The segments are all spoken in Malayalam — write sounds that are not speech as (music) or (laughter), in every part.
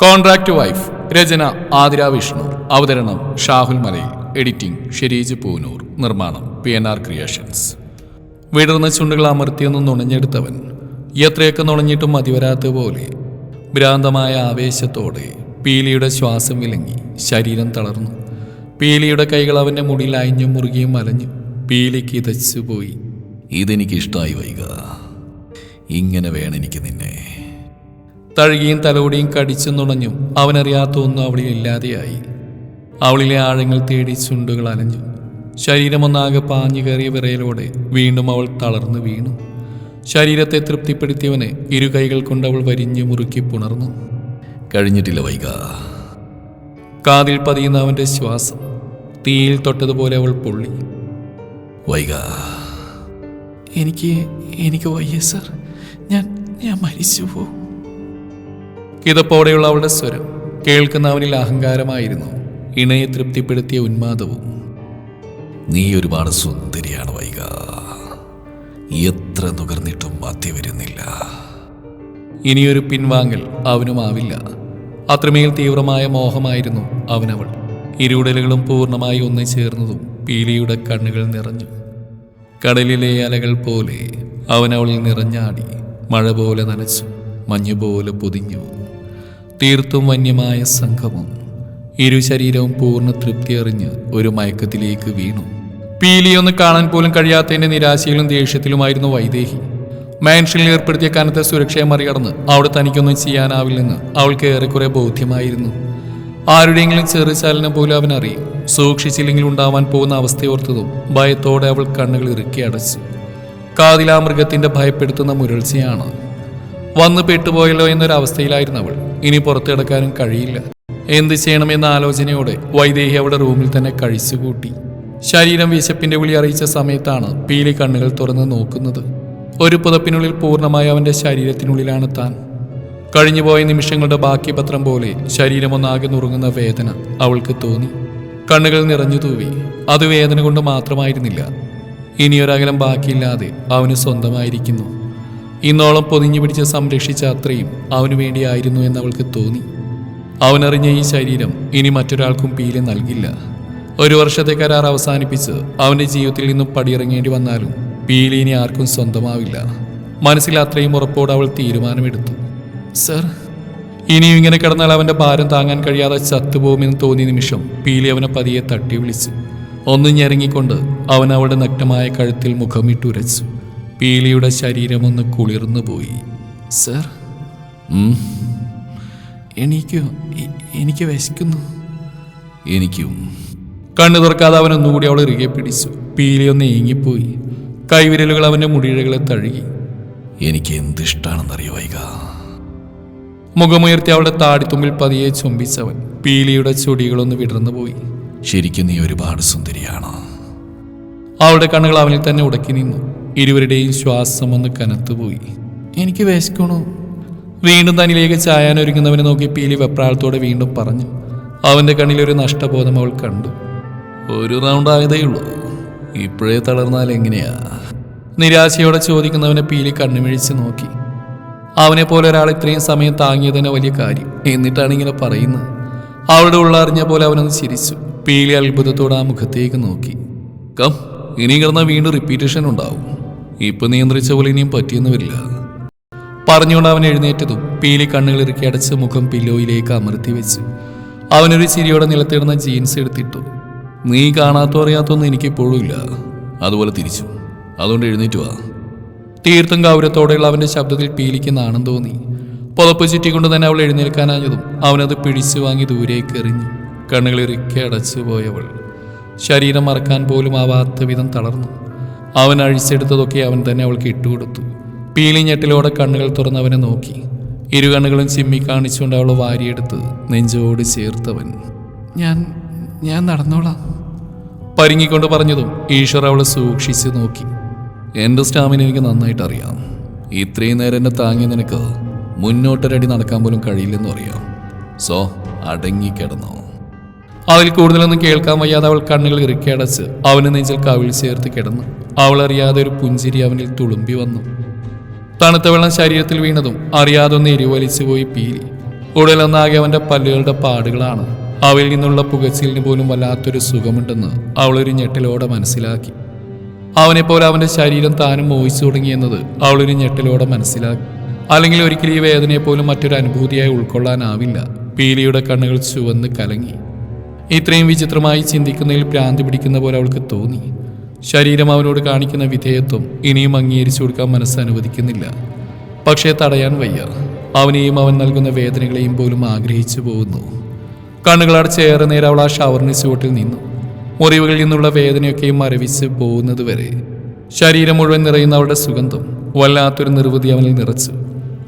കോൺട്രാക്ട് വൈഫ് രചന ആതിര വിഷ്ണു. അവതരണം ഷാഹുൽ മലയിൽ. എഡിറ്റിംഗ് ഷെരീജ് പൂനൂർ. നിർമ്മാണം പി എൻ ആർ ക്രിയേഷൻസ് വിടർന്ന ചുണ്ടുകൾ അമർത്തിയൊന്ന് നുണഞ്ഞെടുത്തവൻ. എത്രയൊക്കെ നുണഞ്ഞിട്ടും മതിവരാത്ത പോലെ. ഭ്രാന്തമായ ആവേശത്തോടെ പീലിയുടെ ശ്വാസം വിലങ്ങി ശരീരം തളർന്നു. പീലിയുടെ കൈകൾ അവന്റെ മുടിയിൽ അയഞ്ഞും മുറുകിയും അലഞ്ഞു. പീലിക്ക് ഇതച്ചുപോയി ഇതെനിക്കിഷ്ടമായി വൈക. ഇങ്ങനെ വേണം എനിക്ക് നിന്നെ. തഴുകിയും തലോടിയും കടിച്ചു നുണഞ്ഞും അവനറിയാത്ത ഒന്നും അവളിൽ ഇല്ലാതെയായി. അവളിലെ ആഴങ്ങൾ തേടി ചുണ്ടുകൾ അലഞ്ഞു. ശരീരമൊന്നാകെ പാഞ്ഞു കയറിയ വിറയലോടെ വീണ്ടും അവൾ തളർന്നു വീണു. ശരീരത്തെ തൃപ്തിപ്പെടുത്തിയവനെ ഇരു കൈകൾ കൊണ്ട് അവൾ വരിഞ്ഞു മുറുക്കി പുണർന്നു. കഴിഞ്ഞിട്ടില്ല വൈക. കാതിൽ പതിയുന്ന അവന്റെ ശ്വാസം തീയിൽ തൊട്ടതുപോലെ അവൾ പൊള്ളി. വൈക. എനിക്ക് എനിക്ക് വയ്യ സർ. ഞാൻ ഞാൻ മരിച്ചു പോകും കിതപ്പോടെയുള്ള അവളുടെ സ്വരം കേൾക്കുന്നവനിൽ അഹങ്കാരമായിരുന്നു. ഇണയെ തൃപ്തിപ്പെടുത്തിയ ഉന്മാദവും നീ ഒരുപാട് സുന്ദരിയാണ് വൈക എത്ര നുകർന്നിട്ടും മതി വരുന്നില്ല. ഇനിയൊരു പിൻവാങ്ങൽ അവനുമാവില്ല അത്രമേൽ തീവ്രമായ മോഹമായിരുന്നു അവനവൾ. ഇരുടലുകളും പൂർണമായി ഒന്നു ചേർന്നതും പീലിയുടെ കണ്ണുകൾ നിറഞ്ഞു. കടലിലെ അലകൾ പോലെ അവനവളിൽ നിറഞ്ഞാടി മഴ പോലെ നനച്ചു മഞ്ഞുപോലെ പൊതിഞ്ഞു. തീർത്തും വന്യമായ സംഘവും ഇരു ശരീരവും പൂർണ തൃപ്തി അറിഞ്ഞ് ഒരു മയക്കത്തിലേക്ക് വീണു. പീലിയൊന്ന് കാണാൻ പോലും കഴിയാത്തതിന്റെ നിരാശയിലും ദേഷ്യത്തിലുമായിരുന്നു വൈദേഹി. മാൻഷനിൽ ഏർപ്പെടുത്തിയ കനത്ത സുരക്ഷയെ മറികടന്ന് അവിടെ തനിക്കൊന്നും ചെയ്യാനാവില്ലെന്ന് അവൾക്ക് ഏറെക്കുറെ ബോധ്യമായിരുന്നു. ആരുടെയെങ്കിലും ചെറുചലനം പോലും അവൻ അറിയും. സൂക്ഷിച്ചില്ലെങ്കിൽ ഉണ്ടാവാൻ പോകുന്ന അവസ്ഥയോർത്തതും ഭയത്തോടെ അവൾ കണ്ണുകൾ ഇറുക്കി അടച്ചു. കാതിലാ മൃഗത്തിന്റെ ഭയപ്പെടുത്തുന്ന മുരൾച്ചയാണ്. വന്ന് പെട്ടുപോയല്ലോ എന്നൊരവസ്ഥയിലായിരുന്നു അവൾ. ഇനി പുറത്തു കിടക്കാനും കഴിയില്ല. എന്ത് ചെയ്യണമെന്ന ആലോചനയോടെ വൈദേഹി അവിടെ റൂമിൽ തന്നെ കഴിച്ചുകൂട്ടി. ശരീരം വിശപ്പിന്റെ വിളി അറിയിച്ച സമയത്താണ് പീലി കണ്ണുകൾ തുറന്ന് നോക്കുന്നത്. ഒരു പുതപ്പിനുള്ളിൽ പൂർണമായ അവന്റെ ശരീരത്തിനുള്ളിലാണ് താൻ. കഴിഞ്ഞുപോയ നിമിഷങ്ങളുടെ ബാക്കി പത്രം പോലെ ശരീരമൊന്നാകെ നുറുങ്ങുന്ന വേദന അവൾക്ക് തോന്നി. കണ്ണുകൾ നിറഞ്ഞു തൂവി. അത് വേദന കൊണ്ട് മാത്രമായിരുന്നില്ല. ഇനിയൊരകലം ബാക്കിയില്ലാതെ അവന് സ്വന്തമായിരിക്കുന്നു. ഇന്നോളം പൊതിഞ്ഞു പിടിച്ച് സംരക്ഷിച്ച അത്രയും അവനു വേണ്ടിയായിരുന്നു എന്ന് അവൾക്ക് തോന്നി. അവനറിഞ്ഞ ഈ ശരീരം ഇനി മറ്റൊരാൾക്കും പീൽ നൽകില്ല. ഒരു വർഷത്തെ കരാർ അവസാനിപ്പിച്ച് അവന്റെ ജീവിതത്തിൽ നിന്നും പടിയിറങ്ങേണ്ടി വന്നാലും പീലി ഇനി ആർക്കും സ്വന്തമാവില്ല. മനസ്സിൽ അത്രയും ഉറപ്പോടെ അവൾ തീരുമാനമെടുത്തു. സർ ഇനിയും ഇങ്ങനെ കിടന്നാൽ അവന്റെ ഭാരം താങ്ങാൻ കഴിയാതെ ചത്തുപോകുമെന്ന് തോന്നിയ നിമിഷം പീലി അവനെ പതിയെ തട്ടി വിളിച്ചു. ഒന്ന് ഞെരങ്ങിക്കൊണ്ട് അവൻ അവളുടെ നഗ്നമായ കഴുത്തിൽ മുഖമിട്ടുരച്ചു പീലിയുടെ ശരീരമൊന്ന് കുളിർന്നു പോയി. സർ എനിക്ക് എനിക്ക് വിശക്കുന്നു. എനിക്കും. കണ്ണു തുറക്കാതെ അവൻ ഒന്നുകൂടി അവൾ ഇറുകെ പിടിച്ചു. പീലി ഒന്ന് ഏങ്ങിപ്പോയി. കൈവിരലുകൾ അവന്റെ മുടിയിഴകളെ തഴുകി. എനിക്ക് എന്തിഷ്ടാണെന്നറിയോ വൈക. മുഖമുയർത്തി അവളുടെ താടിത്തുമ്പിൽ പതിയെ ചുംബിച്ചവൻ. പീലിയുടെ ചൊടികളൊന്ന് വിടർന്നു പോയി. ശരിക്കും നീ ഒരുപാട് സുന്ദരിയാണ്? അവളുടെ കണ്ണുകൾ അവനിൽ തന്നെ ഉടക്കി നിന്നു. ഇരുവരുടെയും ശ്വാസം ഒന്ന് കനത്തുപോയി. എനിക്ക് വിശക്കണു. വീണ്ടും തന്നിലേക്ക് ചായാനൊരുങ്ങുന്നവനെ നോക്കി പീലി വെപ്രാളത്തോടെ വീണ്ടും പറഞ്ഞു അവന്റെ കണ്ണിൽ ഒരു നഷ്ടബോധം അവൾ കണ്ടു. ഒരു റൗണ്ട് ആയതേ ഉള്ളൂ. ഇപ്പോഴേ തളർന്നാൽ എങ്ങനെയാ? നിരാശയോടെ ചോദിക്കുന്നവനെ പീലി കണ്ണുമിഴിച്ച് നോക്കി. അവനെ പോലെ ഒരാൾ ഇത്രയും സമയം താങ്ങിയത് തന്നെ വലിയ കാര്യം എന്നിട്ടാണ് ഇങ്ങനെ പറയുന്നത്. അവളുടെ ഉള്ളറിഞ്ഞ പോലെ അവനൊന്ന് ചിരിച്ചു. പീലി അത്ഭുതത്തോടെ ആ മുഖത്തേക്ക് നോക്കി. കം ഇനി കിടന്നാൽ വീണ്ടും റിപ്പീറ്റേഷൻ ഉണ്ടാവും. ഇപ്പൊ നിയന്ത്രിച്ച പോലെ ഇനിയും പറ്റിയെന്ന് വരില്ല പറഞ്ഞുകൊണ്ട് അവൻ എഴുന്നേറ്റതും പീലി കണ്ണുകൾ ഇറുക്കി അടച്ച് മുഖം പില്ലോയിലേക്ക് അമർത്തി വെച്ചു അവനൊരു ചിരിയോടെ നിലത്തിടുന്ന ജീൻസ് എടുത്തിട്ടു. നീ കാണാത്തോ അറിയാത്തൊന്നും എനിക്കിപ്പോഴും ഇല്ല. അതുപോലെ തിരിച്ചു. അതുകൊണ്ട് എഴുന്നേറ്റ് വാ. തീർത്തും ഗൗരവത്തോടെയുള്ള അവന്റെ ശബ്ദത്തിൽ പീലിക്ക് നാണം തോന്നി. പുതപ്പ് ചുറ്റിക്കൊണ്ട് തന്നെ അവൾ എഴുന്നേൽക്കാനാഞ്ഞതും അവനത് പിടിച്ചു വാങ്ങി ദൂരേക്ക് എറിഞ്ഞു. കണ്ണുകൾ ഇറുക്കി അടച്ചു പോയവൾ. ശരീരം മറക്കാൻ പോലും ആവാത്ത വിധം തളർന്നു. അവൻ അഴിച്ചെടുത്തതൊക്കെ അവൻ തന്നെ അവൾക്ക് ഇട്ടുകൊടുത്തു. പീലി കണ്ണുകൾ തുറന്ന് അവനെ നോക്കി. ഇരു കണ്ണുകളും ചിമ്മി കാണിച്ചുകൊണ്ട് അവൾ വാരിയെടുത്ത് നെഞ്ചോട് ചേർത്തവൻ ഞാൻ ഞാൻ നടന്നോളാം. പരിങ്ങിക്കൊണ്ട് പറഞ്ഞതും ഈശ്വർ അവളെ സൂക്ഷിച്ച് നോക്കി. എന്റെ സ്റ്റാമിന എനിക്ക് നന്നായിട്ട് അറിയാം ഇത്രയും നേരം എന്നെ താങ്ങി നിനക്ക് മുന്നോട്ടൊരടി നടക്കാൻ പോലും കഴിയില്ലെന്ന് അറിയാം. സോ അടങ്ങി കിടന്നോ അതിൽ കൂടുതലൊന്നും കേൾക്കാൻ വയ്യാതെ അവൾ കണ്ണുകൾ ഇറുക്കിയടച്ച് അവനെ നെഞ്ചിൽ കവിൾ ചേർത്ത് കിടന്നു. അവൾ അറിയാതെ ഒരു പുഞ്ചിരി അവനിൽ തുളുമ്പി വന്നു. തണുത്ത വെള്ളം ശരീരത്തിൽ വീണതും അറിയാതെ ഒന്ന് എരിവലിച്ചു പോയി പീലി. ഉടലൊന്നാകെ അവന്റെ പല്ലുകളുടെ പാടുകളാണ്. അവയിൽ നിന്നുള്ള പുകച്ചിലിന് പോലും വല്ലാത്തൊരു സുഖമുണ്ടെന്ന് അവളൊരു ഞെട്ടലോടെ മനസ്സിലാക്കി. അവനെപ്പോലെ അവന്റെ ശരീരം താനും മോഹിച്ചു തുടങ്ങിയെന്നത് അവളൊരു ഞെട്ടലോടെ മനസ്സിലാക്കി. അല്ലെങ്കിൽ ഒരിക്കലും ഈ വേദനയെപ്പോലും മറ്റൊരു അനുഭൂതിയായി ഉൾക്കൊള്ളാനാവില്ല. പീലിയുടെ കണ്ണുകൾ ചുവന്ന് കലങ്ങി. ഇത്രയും വിചിത്രമായി ചിന്തിക്കുന്നതിൽ ഭ്രാന്തി പിടിക്കുന്ന പോലെ അവൾക്ക് തോന്നി. ശരീരം അവനോട് കാണിക്കുന്ന വിധേയത്വം ഇനിയും അംഗീകരിച്ചു കൊടുക്കാൻ മനസ്സ് അനുവദിക്കുന്നില്ല. പക്ഷേ തടയാൻ വയ്യ. അവനെയും അവൻ നൽകുന്ന വേദനകളെയും പോലും ആഗ്രഹിച്ചു പോകുന്നു. കണ്ണുകളടച്ച് ഏറെ നേരം അവൾ ആ ഷവറിന് ചുവട്ടിൽ നിന്നു. മുറിവുകളിൽ നിന്നുള്ള വേദനയൊക്കെയും മരവിച്ച് പോകുന്നത് വരെ. ശരീരം മുഴുവൻ നിറയുന്ന അവളുടെ സുഗന്ധം വല്ലാത്തൊരു നിർവൃതി അവനിൽ നിറച്ചു.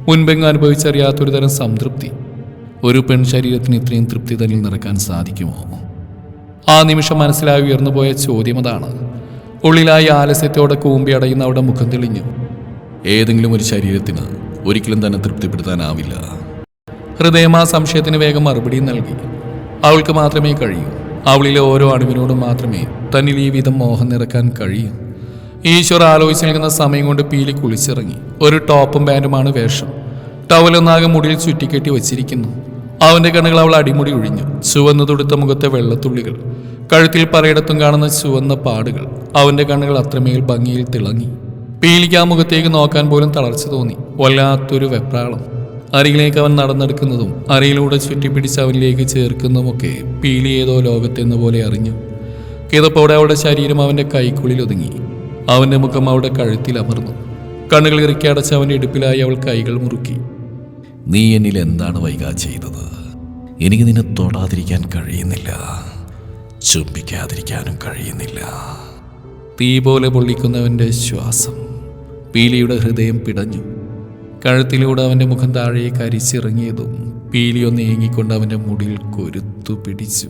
മുൻപെങ്ങും അനുഭവിച്ചറിയാത്തൊരു തരം സംതൃപ്തി. ഒരു പെൺ ശരീരത്തിന് ഇത്രയും തൃപ്തി തന്നിൽ നിറക്കാൻ സാധിക്കുമോ? ആ നിമിഷം മനസ്സിലായി ഉയർന്നുപോയ ചോദ്യം അതാണ്. ഉള്ളിലായി ആലസ്യത്തോടെ കൂമ്പി അടയുന്ന അവിടെ മുഖം തെളിഞ്ഞു. ഏതെങ്കിലും ഒരു ശരീരത്തിന് ഒരിക്കലും തന്നെ തൃപ്തിപ്പെടുത്താനാവില്ല. ഹൃദയം ആ സംശയത്തിന് വേഗം മറുപടി നൽകി. അവൾക്ക് മാത്രമേ കഴിയൂ. അവളിലെ ഓരോ അണുവിനോടും മാത്രമേ തന്നിൽ ഈ വിധം മോഹം നിറക്കാൻ കഴിയൂ. ഈശ്വർ ആലോചിച്ച് നിൽക്കുന്ന സമയം കൊണ്ട് പീലി കുളിച്ചിറങ്ങി. ഒരു ടോപ്പും പാന്റുമാണ് വേഷം. ടവലൊന്നാകെ മുടിയിൽ ചുറ്റിക്കെട്ടി വച്ചിരിക്കുന്നു. അവന്റെ കണ്ണുകൾ അവൾ അടിമുടി ഒഴിഞ്ഞു. ചുവന്നു തുടുത്ത മുഖത്തെ വെള്ളത്തുള്ളികൾ. കഴുത്തിൽ പറയിടത്തും കാണുന്ന ചുവന്ന പാടുകൾ. അവന്റെ കണ്ണുകൾ അത്രമേൽ ഭംഗിയിൽ തിളങ്ങി. പീലിക്ക് ആ മുഖത്തേക്ക് നോക്കാൻ പോലും തളർച്ച തോന്നി. വല്ലാത്തൊരു വെപ്രാളം. അരിയിലേക്ക് അവൻ നടന്നെടുക്കുന്നതും അരയിലൂടെ ചുറ്റിപ്പിടിച്ച് അവനിലേക്ക് ചേർക്കുന്നതുമൊക്കെ പീലി ഏതോ ലോകത്തെന്ന പോലെ അറിഞ്ഞു. കിതപ്പോടെ അവളുടെ ശരീരം അവന്റെ കൈക്കുള്ളിൽ ഒതുങ്ങി. അവന്റെ മുഖം അവളുടെ കഴുത്തിൽ അമർന്നു. കണ്ണുകൾ ഇറുക്കി അടച്ച് അവന്റെ ഇടുപ്പിലായി അവൾ കൈകൾ മുറുക്കി. നീ എന്നിൽ എന്താണ് വൈകാ ചെയ്തത്? എനിക്ക് നിന്നെ തൊടാതിരിക്കാൻ കഴിയുന്നില്ല. ചുംബിക്കാതിരിക്കാനും കഴിയുന്നില്ല. തീ പോലെ പൊള്ളിക്കുന്നവന്റെ ശ്വാസം പീലിയുടെ ഹൃദയം പിടഞ്ഞു. കഴുത്തിലൂടെ അവന്റെ മുഖം താഴേക്ക് അരിച്ചിറങ്ങിയതും പീലിയൊന്ന് ഏങ്ങിക്കൊണ്ട് അവന്റെ മുടിയിൽ കൊരുത്തു പിടിച്ചു.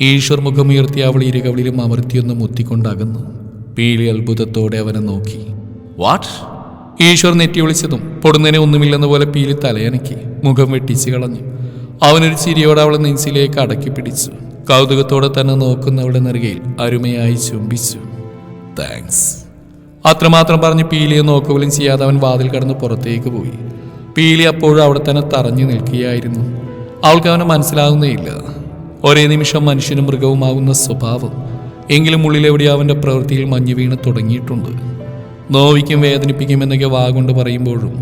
ഈശ്വർ മുഖമുയർത്തി അവൾ ഇരുകവളിലും അമർത്തിയൊന്ന് മുത്തിക്കൊണ്ടകന്നു. പീലി അത്ഭുതത്തോടെ അവനെ നോക്കി. വാട്ട് ഈശ്വർ നെറ്റി വിളിച്ചതും പൊടുന്നതിനെ ഒന്നുമില്ലെന്ന പോലെ പീലി തലയനക്കി മുഖം വെട്ടിച്ച് കളഞ്ഞു. അവനൊരു ചിരിയോടെ അവളെ നെഞ്ചിലേക്ക് അടക്കി പിടിച്ചു. കൗതുകത്തോടെ തന്നെ നോക്കുന്നവളുടെ നെറുകയിൽ അരുമയായി ചുംബിച്ചു. താങ്ക്സ്. അത്രമാത്രം പറഞ്ഞ് പീലിയെ നോക്കുകയും ചെയ്യാതെ അവൻ വാതിൽ കടന്ന് പുറത്തേക്ക് പോയി. പീലി അപ്പോഴും അവിടെ തന്നെ തറഞ്ഞു നിൽക്കുകയായിരുന്നു. അവൾക്ക് അവനെ മനസ്സിലാകുന്നേയില്ല ഒരേ നിമിഷം മനുഷ്യനും മൃഗവുമാകുന്ന സ്വഭാവം. എങ്കിലും ഉള്ളിലെവിടെ അവന്റെ പ്രവൃത്തിയിൽ മഞ്ഞു വീണ് തുടങ്ങിയിട്ടുണ്ട്. നോവിക്കും വേദനിപ്പിക്കും എന്നൊക്കെ വാഗുണ്ട് പറയുമ്പോഴും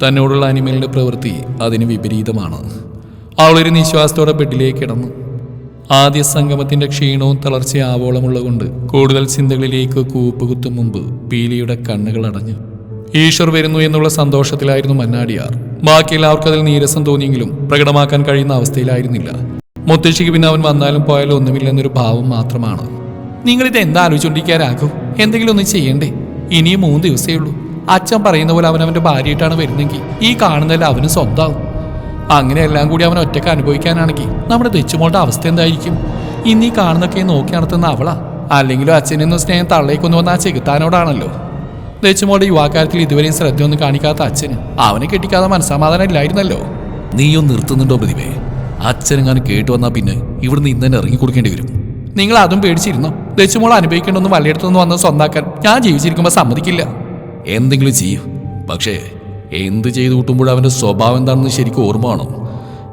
തന്നോടുള്ള അനിമലിന്റെ പ്രവൃത്തി അതിന് വിപരീതമാണ്. അവളൊരു നിശ്വാസത്തോടെ ബെഡിലേക്ക് കിടന്നു. ആദ്യ സംഗമത്തിന്റെ ക്ഷീണവും തളർച്ചയാവോളമുള്ളതുകൊണ്ട് കൂടുതൽ ചിന്തകളിലേക്ക് കൂപ്പുകുത്തും മുമ്പ് പീലിയുടെ കണ്ണുകൾ അടഞ്ഞു. ഈശ്വർ വരുന്നു എന്നുള്ള സന്തോഷത്തിലായിരുന്നു മന്നാടിയാർ. ബാക്കി എല്ലാവർക്കും അതിൽ നീരസം തോന്നിയെങ്കിലും പ്രകടമാക്കാൻ കഴിയുന്ന അവസ്ഥയിലായിരുന്നില്ല. മുത്തശ്ശിക്ക് പിന്നെ അവൻ വന്നാലും പോയാലും ഒന്നുമില്ലെന്നൊരു ഭാവം മാത്രമാണ്. നിങ്ങളിത് എന്താ ആലോചിച്ചോണ്ടിരിക്കാരാകും എന്തെങ്കിലും ഒന്ന് ചെയ്യണ്ടേ? ഇനിയും മൂന്ന് ദിവസമേ ഉള്ളൂ. അച്ഛൻ പറയുന്ന പോലെ അവൻ അവന്റെ ഭാര്യയായിട്ടാണ് വരുന്നെങ്കിൽ ഈ കാണുന്നതല്ല അവന് സ്വന്തമാവും. അങ്ങനെ എല്ലാം കൂടി അവൻ ഒറ്റയ്ക്ക് അനുഭവിക്കാനാണെങ്കിൽ നമ്മുടെ തെച്ചുമോളുടെ അവസ്ഥ എന്തായിരിക്കും? ഇനി കാണുന്നൊക്കെ നോക്കി നടത്തുന്ന അവളാ? അല്ലെങ്കിലും അച്ഛനൊന്നും സ്നേഹം തള്ളേക്കൊന്നു വന്ന ആ ചെകുത്താനോടാണല്ലോ? തെച്ചുമോളുടെ യുവാക്കാലത്തിൽ ഇതുവരെയും ശ്രദ്ധയൊന്നും കാണിക്കാത്ത അച്ഛന് അവനെ കെട്ടിക്കാതെ മനസ്സമാധാനം ഇല്ലായിരുന്നല്ലോ. നീയൊന്ന് നിർത്തുന്നുണ്ടോ പ്രതിമേ അച്ഛനെങ്ങാനും കേട്ടു വന്നാൽ പിന്നെ ഇവിടുന്ന് ഇന്ന് തന്നെ ഇറങ്ങി കൊടുക്കേണ്ടി വരും. നിങ്ങൾ അതും പേടിച്ചിരുന്നോ? തെച്ചുമോൾ അനുഭവിക്കേണ്ടൊന്നും വല്ലയിടത്തുനിന്ന് വന്ന് സ്വന്താക്കാൻ ഞാൻ ജീവിച്ചിരിക്കുമ്പോൾ സമ്മതിക്കില്ല. എന്തെങ്കിലും ചെയ്യും. പക്ഷേ എന്ത് ചെയ്തു കൂട്ടുമ്പോൾ അവന്റെ സ്വഭാവം എന്താണെന്ന് ശരിക്കും ഓർമ്മ വേണം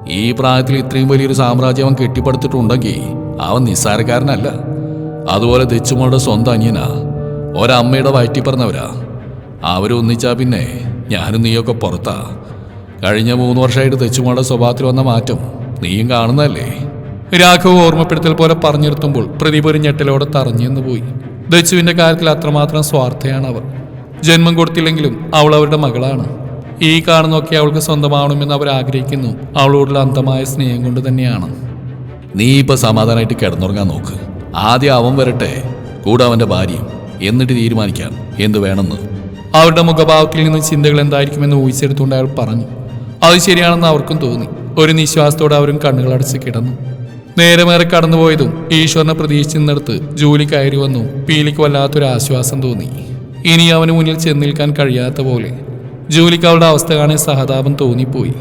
ഈ പ്രായത്തിൽ ഇത്രയും വലിയൊരു സാമ്രാജ്യം അവൻ കെട്ടിപ്പടുത്തിട്ടുണ്ടെങ്കിൽ അവൻ നിസ്സാരക്കാരനല്ല. അതുപോലെ ദച്ചുമോളുടെ സ്വന്തം അനിയനാ. ഒരമ്മയുടെ വയറ്റി പറഞ്ഞവരാ അവരൊന്നിച്ചാ പിന്നെ ഞാനും നീയൊക്കെ പുറത്താ. കഴിഞ്ഞ മൂന്ന് വർഷമായിട്ട് തെച്ചുമോളുടെ സ്വഭാവത്തിൽ വന്ന മാറ്റം നീയും കാണുന്നതല്ലേ? രാഘവ് ഓർമ്മപ്പെടുത്തൽ പോലെ പറഞ്ഞിരുത്തുമ്പോൾ പ്രദീപ് ഒരു ഞെട്ടലോടെ തറഞ്ഞെന്ന് പോയി. ദച്ചുവിന്റെ കാര്യത്തിൽ അത്രമാത്രം സ്വാർത്ഥയാണ് അവർ ജന്മം കൊടുത്തില്ലെങ്കിലും അവൾ അവരുടെ മകളാണ്. ഈ കാണുന്നൊക്കെ അവൾക്ക് സ്വന്തമാവണമെന്ന് അവർ ആഗ്രഹിക്കുന്നു. അവളോടുള്ള അന്തമായ സ്നേഹം കൊണ്ട് തന്നെയാണ്. നീ ഇപ്പൊ സമാധാനമായിട്ട് കിടന്നുറങ്ങാൻ നോക്ക്. ആദ്യം അവൻ വരട്ടെ കൂടെ അവന്റെ ഭാര്യ എന്നിട്ട് തീരുമാനിക്കാം എന്ത് വേണമെന്ന്. അവരുടെ മുഖഭാവത്തിൽ നിന്ന് ചിന്തകൾ എന്തായിരിക്കുമെന്ന് ഊഹിച്ചെടുത്തുകൊണ്ട് അയാൾ പറഞ്ഞു. അത് ശരിയാണെന്ന് അവർക്കും തോന്നി. ഒരു നിശ്വാസത്തോടെ അവരും കണ്ണുകളടച്ച് കിടന്നു. നേരമേറെ കടന്നുപോയതും ഈശ്വരനെ പ്രതീക്ഷിച്ചിരുന്നിടത്ത് ജോലി കയറി വന്നു. പീലിക്ക് വല്ലാത്തൊരു ആശ്വാസം തോന്നി. ഇനി അവന് മുന്നിൽ ചെന്ന് നിൽക്കാൻ കഴിയാത്ത പോലെ ജോലിക്ക് അവളുടെ അവസ്ഥ കാണാൻ സഹതാപം തോന്നിപ്പോയി.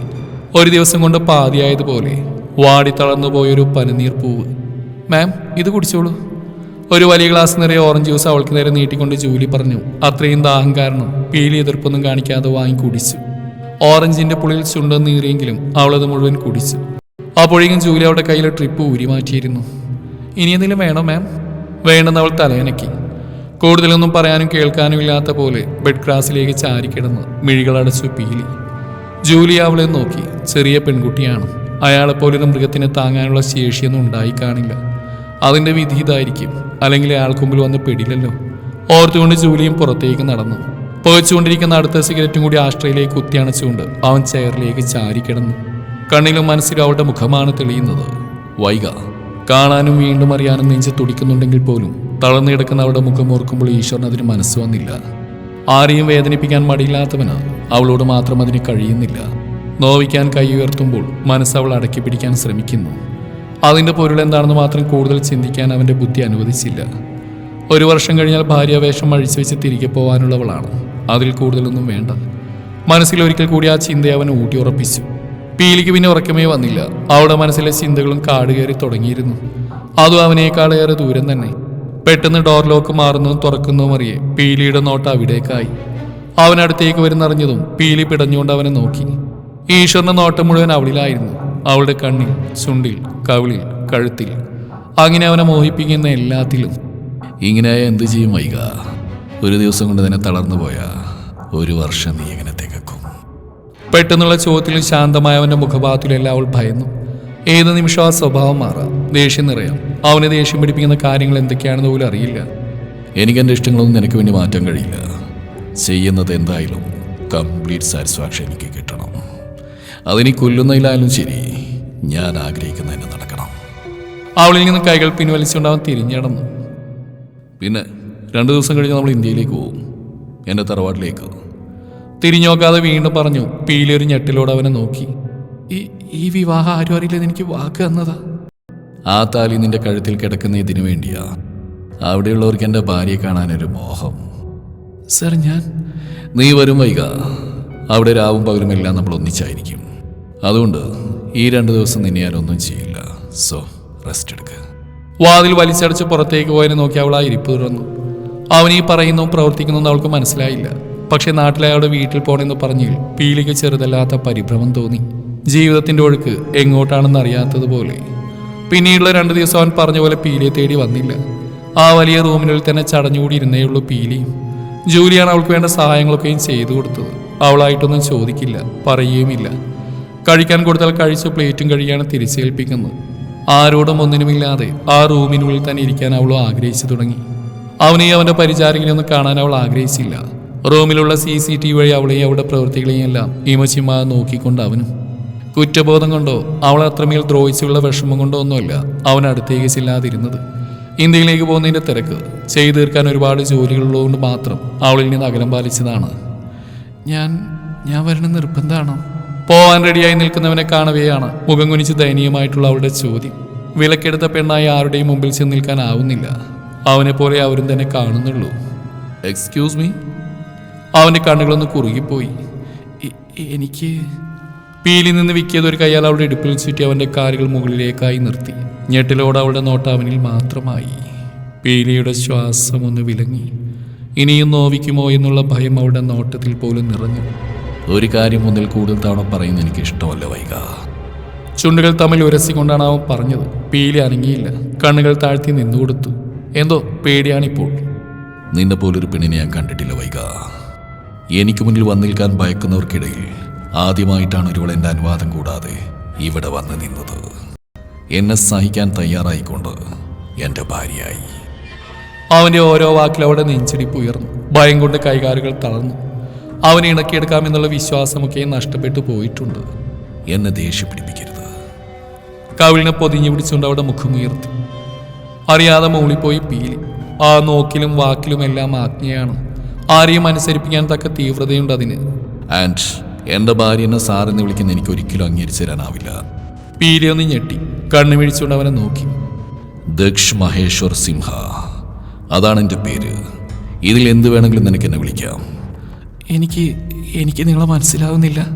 ഒരു ദിവസം കൊണ്ട് പാതിയായതുപോലെ വാടിത്തളർന്നു പോയൊരു പനിനീർ പൂവ്. മാം ഇത് കുടിച്ചോളൂ. ഒരു വലിയ ഗ്ലാസ് നിറയെ ഓറഞ്ച് ജ്യൂസ് അവൾക്ക് നേരെ നീട്ടിക്കൊണ്ട് ജൂലി പറഞ്ഞു. അത്രയും ദാഹം കാരണം പീലി എതിർപ്പൊന്നും കാണിക്കാതെ വാങ്ങി കുടിച്ചു ഓറഞ്ചിന്റെ പുളിയിൽ ചുണ്ടെന്ന് നീറിയെങ്കിലും അവളത് മുഴുവൻ കുടിച്ചു. അപ്പോഴേക്കും ജൂലി അവളുടെ കയ്യിലെ ട്രിപ്പ് ഊരി മാറ്റിയിരുന്നു. ഇനി എന്തെങ്കിലും വേണോ മാം വേണമെന്ന് അവൾ തലയനക്കി. കൂടുതലൊന്നും പറയാനും കേൾക്കാനും ഇല്ലാത്ത പോലെ ബെഡ് ക്രാസിലേക്ക് ചാരിക്കിടന്ന് മിഴികളടച്ചു പീലി. ജൂലി അവളെ നോക്കി. ചെറിയ പെൺകുട്ടിയാണ്. അയാളെപ്പോലൊരു മൃഗത്തിനെ താങ്ങാനുള്ള ശേഷിയൊന്നും ഉണ്ടായി കാണില്ല. അതിന്റെ വിധി ഇതായിരിക്കും. അല്ലെങ്കിൽ അയാൾക്ക് മുമ്പിൽ വന്ന് പെടില്ലല്ലോ ഓർത്തുകൊണ്ട് ജൂലിയും പുറത്തേക്ക് നടന്നു. പുകച്ചുകൊണ്ടിരിക്കുന്ന അടുത്ത സിഗരറ്റും കൂടി ആശ്രയിലേക്ക് കുത്തിയണച്ചുകൊണ്ട് അവൻ ചെയറിലേക്ക് ചാരിക്കിടന്നു കണ്ണിലും മനസ്സിലും അവളുടെ മുഖമാണ് തെളിയുന്നത്. വൈക. കാണാനും വീണ്ടും അറിയാനും നെഞ്ച് തുടിക്കുന്നുണ്ടെങ്കിൽ പോലും തളർന്നു കിടക്കുന്ന അവളുടെ മുഖം ഓർക്കുമ്പോൾ ഈശ്വരൻ അതിന് മനസ്സ് വന്നില്ല. ആരെയും വേദനിപ്പിക്കാൻ മടിയില്ലാത്തവന് അവളോട് മാത്രം അതിന് കഴിയുന്നില്ല. നോവിക്കാൻ കൈ ഉയർത്തുമ്പോൾ മനസ്സ് അവൾ അടക്കി പിടിക്കാൻ ശ്രമിക്കുന്നു. അതിന്റെ പൊരുൾ എന്താണെന്ന് മാത്രം കൂടുതൽ ചിന്തിക്കാൻ അവന്റെ ബുദ്ധി അനുവദിച്ചില്ല. ഒരു വർഷം കഴിഞ്ഞാൽ ഭാര്യാവേഷം അഴിച്ചു വെച്ച് തിരികെ പോകാനുള്ളവളാണ് അതിൽ കൂടുതലൊന്നും വേണ്ട. മനസ്സിൽ ഒരിക്കൽ കൂടി ആ ചിന്തയെ അവൻ ഊട്ടിയുറപ്പിച്ചു പീലിക്ക് പിന്നെ ഉറക്കമേ വന്നില്ല. അവളുടെ മനസ്സിലെ ചിന്തകളും കാട് കയറി തുടങ്ങിയിരുന്നു. അതും അവനേക്കാളേറെ ദൂരം തന്നെ. പെട്ടെന്ന് ഡോർ ലോക്ക് മാറുന്നതും തുറക്കുന്നതും അറിയെ പീലിയുടെ നോട്ട് അവിടേക്കായി. അവനടുത്തേക്ക് വരുന്നറിഞ്ഞതും പീലി പിടഞ്ഞുകൊണ്ട് അവനെ നോക്കി. ഈശ്വരന്റെ നോട്ടം മുഴുവൻ അവളിലായിരുന്നു. അവളുടെ കണ്ണിൽ ചുണ്ടിൽ കവിളിൽ കഴുത്തിൽ. അങ്ങനെ അവനെ മോഹിപ്പിക്കുന്ന എല്ലാത്തിലും. ഇങ്ങനെ എന്ത് ചെയ്യും വൈക ഒരു ദിവസം കൊണ്ട് തന്നെ തളർന്നു പോയാ. ഒരു വർഷം നീ തികക്കും പെട്ടെന്നുള്ള ചോദ്യത്തിലും ശാന്തമായ അവന്റെ മുഖഭാവത്തിലെല്ലാം അവൾ ഭയന്നു. ഏത് നിമിഷം ആ സ്വഭാവം മാറാം. ദേഷ്യം നിറയാം. അവനെ ദേഷ്യം പിടിപ്പിക്കുന്ന കാര്യങ്ങൾ എന്തൊക്കെയാണെന്ന് പോലും അറിയില്ല. എനിക്ക് എന്റെ ഇഷ്ടങ്ങളൊന്നും നിനക്ക് വേണ്ടി മാറ്റാൻ കഴിയില്ല. ചെയ്യുന്നത് എന്തായാലും കംപ്ലീറ്റ് സാറ്റിസ്ഫാക്ഷൻ എനിക്ക് കിട്ടണം. അതിനി കൊല്ലുന്നതിലായാലും ശരി ഞാൻ ആഗ്രഹിക്കുന്നതിന് നടക്കണം. അവളിൽ നിന്ന് കൈകൾ പിൻവലിച്ചുകൊണ്ട് അവൻ തിരിഞ്ഞടന്നു. പിന്നെ രണ്ട് ദിവസം കഴിഞ്ഞ് നമ്മൾ ഇന്ത്യയിലേക്ക് പോകും എന്റെ തറവാട്ടിലേക്ക്. തിരിഞ്ഞു നോക്കാതെ വീണ്ടും പറഞ്ഞു പീലൊരു ഞെട്ടിലൂടെ അവനെ നോക്കി. ഈ ഈ വിവാഹം ആരും അറിയില്ലെന്ന് എനിക്ക് വാക്ക് തന്നതാ. ആ താലി നിന്റെ കഴുത്തിൽ കിടക്കുന്ന ഇതിനു വേണ്ടിയാ. അവിടെയുള്ളവർക്ക് എന്റെ ഭാര്യയെ കാണാനൊരു മോഹം. സർ ഞാൻ നീ വരും വൈക. അവിടെ രാവും പകലും എല്ലാം നമ്മൾ ഒന്നിച്ചായിരിക്കും. അതുകൊണ്ട് ഈ രണ്ട് ദിവസം നിന്നെ ഞാനൊന്നും ചെയ്യില്ല. സോ റെസ്റ്റ് എടുക്ക. വാതിൽ വലിച്ചടച്ച് പുറത്തേക്ക് പോയതിനെ നോക്കി അവൾ ആ ഇരിപ്പ് തുറന്നു. അവൻ ഈ പ്രവർത്തിക്കുന്നു അവൾക്ക് മനസ്സിലായില്ല. പക്ഷെ നാട്ടിലെ അയാളുടെ വീട്ടിൽ പോണെന്ന് പറഞ്ഞ് പീലിക്ക് ചെറുതല്ലാത്ത പരിഭ്രമം തോന്നി. ജീവിതത്തിന്റെ ഒഴുക്ക് എങ്ങോട്ടാണെന്ന് അറിയാത്തതുപോലെ പിന്നീടുള്ള രണ്ട് ദിവസം അവൻ പറഞ്ഞ പോലെ പീലിയെ തേടി വന്നില്ല. ആ വലിയ റൂമിനുള്ളിൽ തന്നെ ചടഞ്ഞുകൂടി ഇരുന്നേയുള്ളൂ പീലിയും ജൂലിയാണ് അവൾക്ക് വേണ്ട സഹായങ്ങളൊക്കെയും ചെയ്തു കൊടുത്തത്. അവളായിട്ടൊന്നും ചോദിക്കില്ല പറയുകയുമില്ല. കഴിക്കാൻ കൊടുത്താൽ കഴിച്ച് പ്ലേറ്റും കഴിയാണ് തിരിച്ചേൽപ്പിക്കുന്നത്. ആരോടും ഒന്നിനുമില്ലാതെ ആ റൂമിനുള്ളിൽ തന്നെ ഇരിക്കാൻ അവൾ ആഗ്രഹിച്ചു തുടങ്ങി. അവനെയും അവന്റെ പരിചാരകനെ ഒന്ന് കാണാൻ അവൾ ആഗ്രഹിച്ചില്ല. റൂമിലുള്ള സി സി ടി വഴി അവളെയും അവളുടെ പ്രവൃത്തികളെയും എല്ലാം ഇമച്ചിമ്മ നോക്കിക്കൊണ്ട് അവനും കുറ്റബോധം കൊണ്ടോ അവൾ അത്രമേൽ ദ്രോഹിച്ചുള്ള വിഷമം കൊണ്ടോ ഒന്നുമല്ല അവൻ അടുത്തേക്ക് ചെല്ലാതിരുന്നത്. ഇന്ത്യയിലേക്ക് പോകുന്നതിന്റെ തിരക്ക് ചെയ്തു തീർക്കാൻ ഒരുപാട് ജോലികളുള്ളതുകൊണ്ട് മാത്രം അവളിൽ നിന്ന് അകലം പാലിച്ചതാണ്. ഞാൻ ഞാൻ വരണ നിർബന്ധമാണോ? പോവാൻ റെഡിയായി നിൽക്കുന്നവനെ കാണവെയാണ് മുഖം കുനിച്ച് ദയനീയമായിട്ടുള്ള അവളുടെ ചോദ്യം. വിലക്കെടുത്ത പെണ്ണായി ആരുടെയും മുമ്പിൽ ചെന്ന് നിൽക്കാനാവുന്നില്ല അവനെ പോലെ അവരും തന്നെ കാണുന്നുള്ളൂ. എക്സ്ക്യൂസ് മീ അവന്റെ കണ്ണുകളൊന്ന് കുറുകിപ്പോയി. "എ- എനിക്ക് പീലിൽ നിന്ന് വിക്കിയത് ഒരു കയ്യാൽ അവളുടെ ഇടുപ്പിൽ ചുറ്റി അവന്റെ കാലുകൾ മുകളിലേക്കായി നിർത്തി. ഞെട്ടിലോടെ അവളുടെ നോട്ട അവനിൽ മാത്രമായി. പീലിയുടെ ശ്വാസം ഒന്ന് വിലങ്ങി. ഇനിയും നോവിക്കുമോ എന്നുള്ള ഭയം അവളുടെ നോട്ടത്തിൽ പോലും നിറഞ്ഞു. ഒരു കാര്യം ഒന്നിൽ കൂടുതൽ തവണ പറയുന്നത് എനിക്ക് ഇഷ്ടമല്ല വൈക. ചുണ്ടുകൾ തമ്മിൽ ഉരസിക്കൊണ്ടാണ് അവൻ പറഞ്ഞത്. പീലി അനങ്ങിയില്ല. കണ്ണുകൾ താഴ്ത്തി നിന്നുകൊടുത്തു. എന്തോ പേടിയാണിപ്പോൾ. നിന്നെ പോലൊരു പെണ്ണിനെ ഞാൻ കണ്ടിട്ടില്ല വൈക. എനിക്ക് മുന്നിൽ വന്നു നിൽക്കാൻ ഭയക്കുന്നവർക്കിടയിൽ ആദ്യമായിട്ടാണ് ഒരുവൾ എന്റെ അനുവാദം കൂടാതെ ഇവിടെ വന്ന് നിന്നത്. എന്നെ സഹിക്കാൻ തയ്യാറായിക്കൊണ്ട് എന്റെ ഭാര്യയായി. അവന്റെ ഓരോ വാക്കിലവിടെ നെഞ്ചിടിപ്പ് ഉയർന്നു. ഭയം കൊണ്ട് കൈകാലുകൾ തളർന്നു. അവനെ ഇണക്കിയെടുക്കാമെന്നുള്ള വിശ്വാസമൊക്കെ നഷ്ടപ്പെട്ടു പോയിട്ടുണ്ട്. എന്നെ ദേഷ്യപ്പിടിപ്പിക്കരുത് കവിളിനെ പൊതിഞ്ഞു പിടിച്ചുകൊണ്ട് അവിടെ മുഖമുയർത്തി അറിയാതെ മൂളിപ്പോയി പീലി. ആ നോക്കിലും വാക്കിലും എല്ലാം ആജ്ഞയാണ്. ആരെയും അനുസരിപ്പിക്കാൻ തക്ക തീവ്രതയുണ്ട് അതിന്. ആൻഡ് എന്റെ ഭാര്യ എന്നെ സാറെന്ന് വിളിക്കുന്ന എനിക്ക് ഒരിക്കലും അംഗീകരിച്ചു തരാനാവില്ല പീലിയൊന്ന് ഞെട്ടി. കണ്ണു മിഴിച്ചുകൊണ്ട് അവനെ നോക്കി. ദക്ഷ് മഹേശ്വർ സിംഹ. അതാണ് എന്റെ പേര്. ഇതിൽ എന്ത് വേണമെങ്കിലും നിനക്ക് എന്നെ വിളിക്കാം. എനിക്ക് എനിക്ക് നിങ്ങളെ മനസ്സിലാവുന്നില്ല.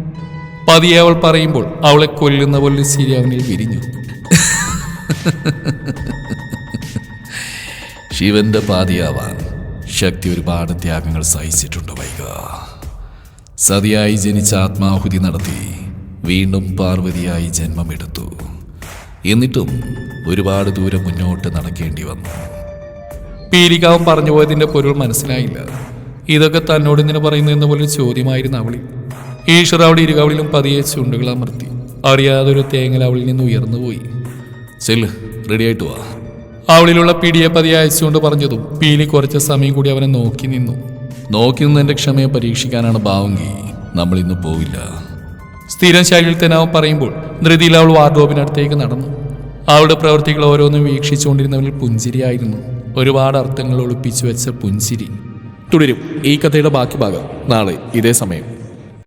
പതിയെ അവൾ പറയുമ്പോൾ അവളെ കൊല്ലുന്ന പോലെ ശരി അവനിൽ വിരിഞ്ഞു. (laughs) ശിവന്റെ പാതിയാവാൻ. ശക്തി ഒരുപാട് ത്യാഗങ്ങൾ സഹിച്ചിട്ടുണ്ട് വൈക സതിയായി ജനിച്ച ആത്മാഹുതി നടത്തി വീണ്ടും പാർവതിയായി ജന്മമെടുത്തു. എന്നിട്ടും ഒരുപാട് ദൂരം മുന്നോട്ട് നടക്കേണ്ടി വന്നു. പീരികാവ് പറഞ്ഞു പോയതിന്റെ പൊരുൾ മനസ്സിലായില്ല. ഇതൊക്കെ തന്നോട് ഇങ്ങനെ പറയുന്നു എന്ന പോലെ ചോദ്യമായിരുന്നു അവളിൽ. ഈശ്വർ അവിടെ ഇരുകവളിലും പതിയെ ചുണ്ടുകൾ അമർത്തി. അറിയാതെ ഒരു തേങ്ങൽ അവളിൽ നിന്ന് ഉയർന്നുപോയി. ചെല്ല് റെഡിയായിട്ട് വാ. അവളിലുള്ള പിടിയെ പതിയെ അയച്ചുകൊണ്ട് പറഞ്ഞതും പീലി കുറച്ച് സമയം കൂടി അവനെ നോക്കി നിന്നു. നോക്കി നിന്ന് ക്ഷമയെ പരീക്ഷിക്കാനാണ് ഭാവങ്കി നമ്മൾ ഇന്ന് പോവില്ല. സ്ഥിരം ശൈലിയിൽ തന്നെ അവൻ പറയുമ്പോൾ ധൃതിയിൽ അവൾ വാർഡ്രോബിനടുത്തേക്ക് നടന്നു. അവളുടെ പ്രവൃത്തികൾ ഓരോന്നും വീക്ഷിച്ചുകൊണ്ടിരുന്നവരിൽ പുഞ്ചിരിയായിരുന്നു. ഒരുപാട് അർത്ഥങ്ങൾ ഒളിപ്പിച്ചു വെച്ച പുഞ്ചിരി. തുടരും ഈ കഥയുടെ ബാക്കി ഭാഗം നാളെ ഇതേ സമയം.